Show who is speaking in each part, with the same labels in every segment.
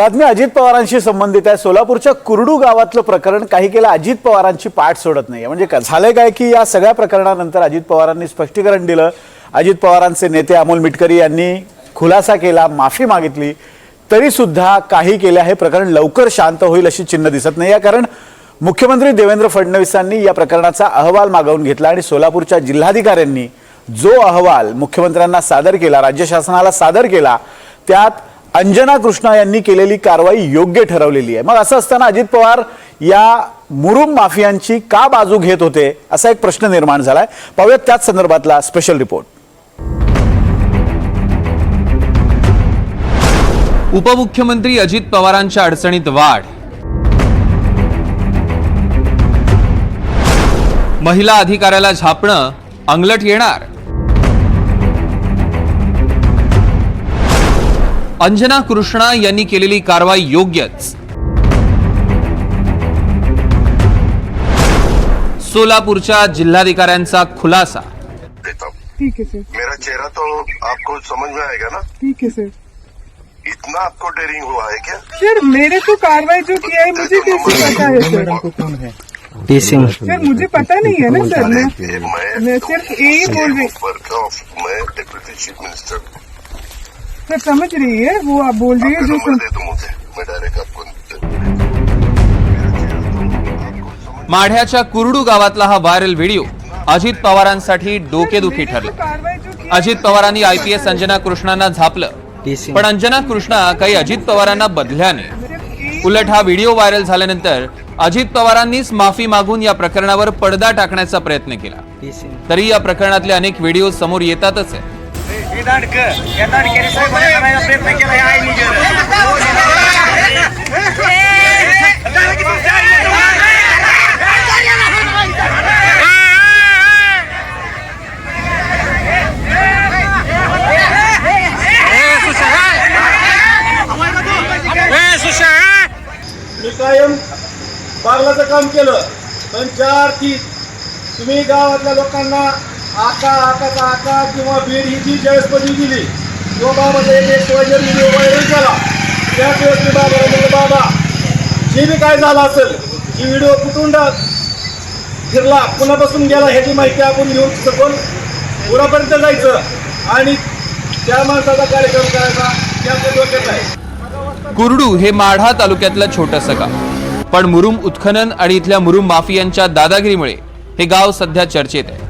Speaker 1: बातमी अजित पवारांशी संबंधित आहे. सोलापूरच्या कुरडू गावातलं प्रकरण काही केलं अजित पवारांची पाठ सोडत नाही म्हणजे का- झालंय काय की या सगळ्या प्रकरणानंतर अजित पवारांनी स्पष्टीकरण दिलं. अजित पवारांचे नेते अमोल मिटकरी यांनी खुलासा केला माफी मागितली. तरी सुद्धा काही केलं हे प्रकरण लवकर शांत होईल अशी चिन्ह दिसत नाही. आहे कारण मुख्यमंत्री देवेंद्र फडणवीसांनी या प्रकरणाचा अहवाल मागवून घेतला आणि सोलापूरच्या जिल्हाधिकाऱ्यांनी जो अहवाल मुख्यमंत्र्यांना सादर केला राज्य शासनाला सादर केला त्यात अंजना कृष्णा यांनी केलेली कारवाई योग्य ठरवलेली आहे. मग असं असताना अजित पवार या मुरुम माफियांची का बाजू घेत होते असा एक प्रश्न निर्माण झालाय. पाहूयात त्याच संदर्भातला स्पेशल रिपोर्ट
Speaker 2: उपमुख्यमंत्री अजित पवारांच्या अडचणीत वाढ. महिला अधिकाऱ्याला झापणं अंगलट येणार. अंजना कृष्णा यांनी केलेली कारवाई योग्यच. सोलापूरच्या जिल्हाधिकाऱ्यांचा खुलासा.
Speaker 3: देता हूँ
Speaker 4: ठीक है सर
Speaker 3: मेरा चेहरा तो आपको समझ में आएगा ना?
Speaker 4: ठीक है सर
Speaker 3: इतना आपको डेयरिंग हुआ है क्या?
Speaker 4: सर मेरे को कार्रवाई जो किया है मुझे कैसे पता है सर सर मुझे पता नहीं है ना सर मैं सिर्फ़ यही बोल रही
Speaker 3: ऊपर का मैं डिप्यूटी चीफ मिनिस्टर
Speaker 4: सर समझ रही है वो आप बोल रही है जो सम...
Speaker 3: मैं डायरेक्ट आपको समझ
Speaker 2: माढ्याच्या कुरडू गावातला हा व्हायरल व्हिडिओ अजित पवारांसाठी डोकेदुखी ठरलं. अजित पवारांनी आयपीएस अंजना कृष्णांना झापलं. पण अंजना कृष्णा काही अजित पवारांना बदल्याने
Speaker 4: सिर्फ यही
Speaker 2: उलट हा व्हिडिओ व्हायरल झाल्यानंतर अजित पवारांनीच माफी मागून या प्रकरणावर पडदा टाकण्याचा प्रयत्न केला. तरी या प्रकरणातले अनेक व्हिडिओ समोर येतातच आहे.
Speaker 5: हे दांडक. या दांडक्याने साहेबांना करायचा प्रयत्न केला हे आई
Speaker 6: मी कायम बागलाचं काम केलं पण चार तीस तुम्ही गावातल्या लोकांना आका आकाचा आका किंवा बीड ही जी ज्यावेळेस पदवी दिली किंवा बाबाचा एक एक जर व्हिडिओ व्हायरल केला. त्याच वेळेस मी बाबाला म्हणलं बाबा जे बी काय झालं असेल ही व्हिडिओ कुठून फिरला. कुणापासून गेला ह्याची माहिती आपण घेऊन सखोल पुरापर्यंत जायचं. आणि त्या माणसाचा कार्यक्रम करायचा त्या डोक्यात आहे.
Speaker 2: कुरडू हे माढा तालुक्यातलं छोटंसं गाव. पण मुरुम उत्खनन आणि इथल्या मुरुम माफियांच्या दादागिरीमुळे हे गाव सध्या चर्चेत आहे.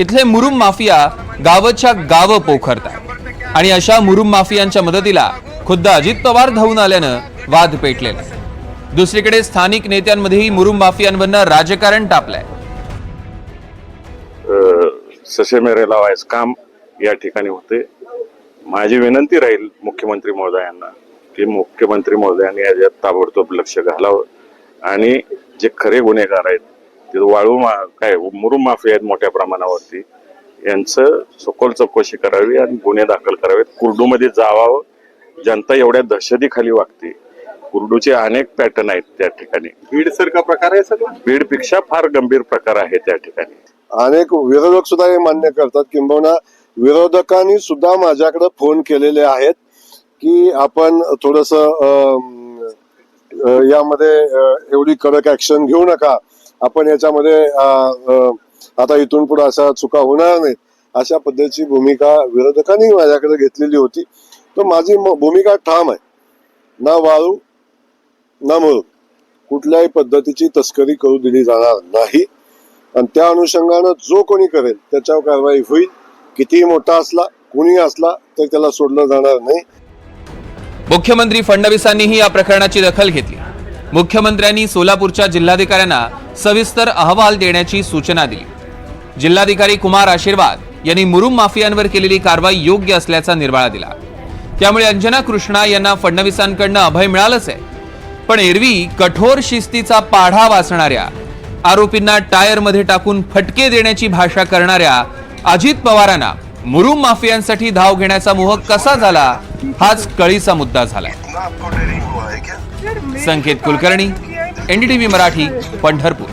Speaker 2: इथले मुरुम माफिया गावच्या गावं पोखरतात. आणि अशा मुरुम माफियांच्या मदतीला खुद्द अजित पवार धावून आल्यानं वाद पेटलेला दुसरीकडे स्थानिक नेत्यांमध्येही मुरुम माफियांवर राजकारण टापलंय
Speaker 7: ससे मेरे लावायचं काम या ठिकाणी होते. माझी विनंती राहील मुख्यमंत्री महोदयांना की मुख्यमंत्री महोदयांनी याच्यात ताबडतोब लक्ष घालावं. आणि जे खरे गुन्हेगार आहेत ते वाळू मा काय मुरुम माफी आहेत मोठ्या प्रमाणावरती. यांचं सखोल चौकशी करावी आणि गुन्हे दाखल करावेत. कुर्डूमध्ये जावावं. जनता एवढ्या दहशतीखाली वागते. कुर्डूचे अनेक पॅटर्न आहेत त्या ठिकाणी.
Speaker 6: बीड सारखा प्रकार आहे सगळं?
Speaker 7: बीडपेक्षा फार गंभीर प्रकार आहे त्या ठिकाणी.
Speaker 8: अनेक विरोधक सुद्धा हे मान्य करतात. किंबहुना विरोधकांनी सुद्धा माझ्याकडे फोन केलेले आहेत की आपण थोडस यामध्ये एवढी कडक ऍक्शन घेऊ नका. आपण याच्यामध्ये आता इथून पुढे अशा चुका होणार नाही. अशा पद्धतीची भूमिका विरोधकांनी माझ्याकडे घेतलेली होती. तर माझी भूमिका ठाम आहे. ना वाळू ना मळू. कुठल्याही पद्धतीची तस्करी करू दिली जाणार नाही. आणि त्या अनुषंगानं जो कोणी करेल त्याच्यावर कारवाई होईल. कितीही मोठा असला कोणी असला तर त्याला सोडलं जाणार नाही.
Speaker 2: मुख्यमंत्री फडणवीसांनीही या प्रकरणाची दखल घेतली. मुख्यमंत्र्यांनी सोलापूरच्या जिल्हाधिकाऱ्यांना सविस्तर अहवाल देण्याची सूचना दिली. जिल्हाधिकारी कुमार आशीर्वाद यांनी मुरुम माफियांवर केलेली कारवाई योग्य असल्याचा निर्वाळा दिला. त्यामुळे अंजना कृष्णा यांना फडणवीसांकडनं अभय मिळालंच आहे. पण एरवी कठोर शिस्तीचा पाढा वाचणाऱ्या आरोपींना टायरमध्ये टाकून फटके देण्याची भाषा करणाऱ्या अजित पवारांना मुरुम माफियांसाठी धाव घेण्याचा मोह कसा झाला हाच कळीचा मुद्दा झाला संकेत कुलकर्णी एनडीटीव्ही मराठी पंढरपूर.